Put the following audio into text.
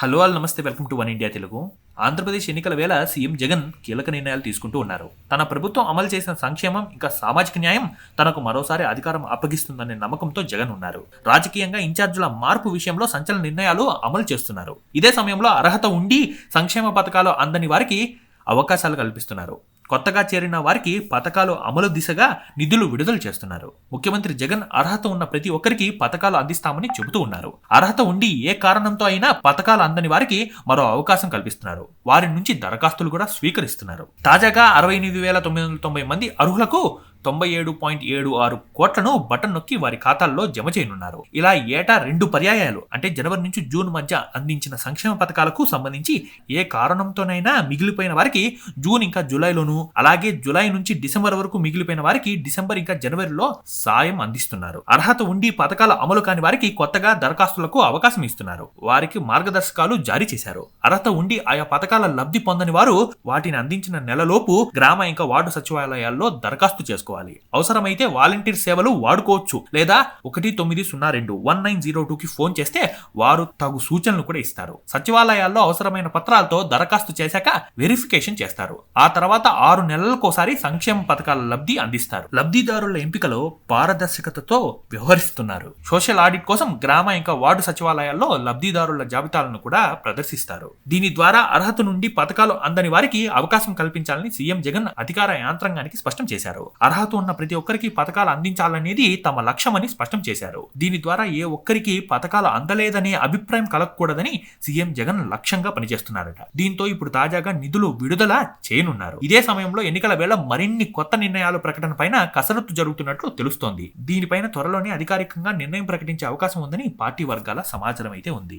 Hello all namaste welcome to one India Telugu. Andhra Pradesh ఎన్నికల వేళ CM Jagan కీలక నిర్ణయాలు తీసుకుంటూ ఉన్నారు. తన ప్రభుత్వం అమలు చేసిన సంక్షేమం ఇంకా సామాజిక న్యాయం తనకు మరోసారి అధికారం అప్పగిస్తుందనే నమ్మకంతో జగన్ ఉన్నారు. రాజకీయంగా ఇన్ఛార్జుల మార్పు విషయంలో సంచలన నిర్ణయాలు అమలు చేస్తున్నారు. ఇదే సమయంలో అర్హత ఉండి సంక్షేమ పథకాలు అందని వారికి అవకాశాలు కల్పిస్తున్నారు. కొత్తగా చేరిన వారికి పథకాలు అమలు దిశగా నిధులు విడుదల చేస్తున్నారు. ముఖ్యమంత్రి జగన్ అర్హత ఉన్న ప్రతి ఒక్కరికి పథకాలు అందిస్తామని చెబుతూ ఉన్నారు. అర్హత ఉండి ఏ కారణంతో అయినా పథకాలు అందని వారికి మరో అవకాశం కల్పిస్తున్నారు. వారి నుంచి దరఖాస్తులు కూడా స్వీకరిస్తున్నారు. తాజాగా అరవై ఎనిమిది వేల తొమ్మిది వందల తొంభై మంది అర్హులకు తొంభై ఏడు పాయింట్ ఏడు ఆరు కోట్లను బటన్ నొక్కి వారి ఖాతాల్లో జమ చేయనున్నారు. ఇలా ఏటా రెండు పర్యాయాలు అంటే జనవరి నుంచి జూన్ మధ్య అందించిన సంక్షేమ పథకాలకు సంబంధించి ఏ కారణంతోనైనా మిగిలిపోయిన వారికి జూన్ ఇంకా జూలైలోను అలాగే జూలై నుంచి డిసెంబర్ వరకు మిగిలిపోయిన వారికి డిసెంబర్ ఇంకా జనవరిలో సాయం అందిస్తున్నారు. అర్హత ఉండి పథకాల అమలు కాని వారికి కొత్తగా దరఖాస్తులకు అవకాశం ఇస్తున్నారు. వారికి మార్గదర్శకాలు జారీ చేశారు. అర్హత ఉండి ఆయా పథకాల లబ్ధి పొందని వారు వాటిని అందించిన నెలలోపు గ్రామ ఇంకా వార్డు సచివాలయాల్లో దరఖాస్తు చేసుకోవాలి అవసరమైతే వాలంటీర్ సేవలు వాడుకోవచ్చు. లేదా ఒకటి తొమ్మిది సున్నా రెండు వన్ నైన్ జీరో టూ కి ఫోన్ చేస్తే వారు తగు సూచనలు కూడా ఇస్తారు. సచివాలయాల్లో అవసరమైన పత్రాలతో దరఖాస్తు చేశాక వెరిఫికేషన్ చేస్తారు. ఆ తర్వాత ఆరు నెలలకోసారి సంక్షేమ పథకాల లబ్ధి అందిస్తారు. లబ్ధిదారుల ఎంపికలో పారదర్శకతతో వ్యవహరిస్తున్నారు. సోషల్ ఆడిట్ కోసం గ్రామ ఇంకా వార్డు సచివాలయాల్లో లబ్ధిదారుల జాబితాలను కూడా ప్రదర్శిస్తారు. దీని ద్వారా అర్హత నుండి పథకాలు అందని వారికి అవకాశం కల్పించాలని సీఎం జగన్ అధికార యాంత్రాంగానికి స్పష్టం చేశారు. అర్హత ఉన్న ప్రతి ఒక్కరికి పథకాలు అందించాలనేది తమ లక్ష్యమని స్పష్టం చేశారు. దీని ద్వారా ఏ ఒక్కరికి పథకాలు అందలేదనే అభిప్రాయం కలగకూడదని సీఎం జగన్ లక్ష్యంగా పనిచేస్తున్నారట. దీంతో ఇప్పుడు తాజాగా నిధులు విడుదల చేయనున్నారు. ఇదే సమయంలో ఎన్నికల వేళ మరిన్ని కొత్త నిర్ణయాలు ప్రకటన పైన కసరత్తు జరుగుతున్నట్లు తెలుస్తోంది. దీనిపైన త్వరలోనే అధికారికంగా నిర్ణయం ప్రకటించే అవకాశం ఉందని పార్టీ వర్గాల సమాచారం అయితే ఉంది.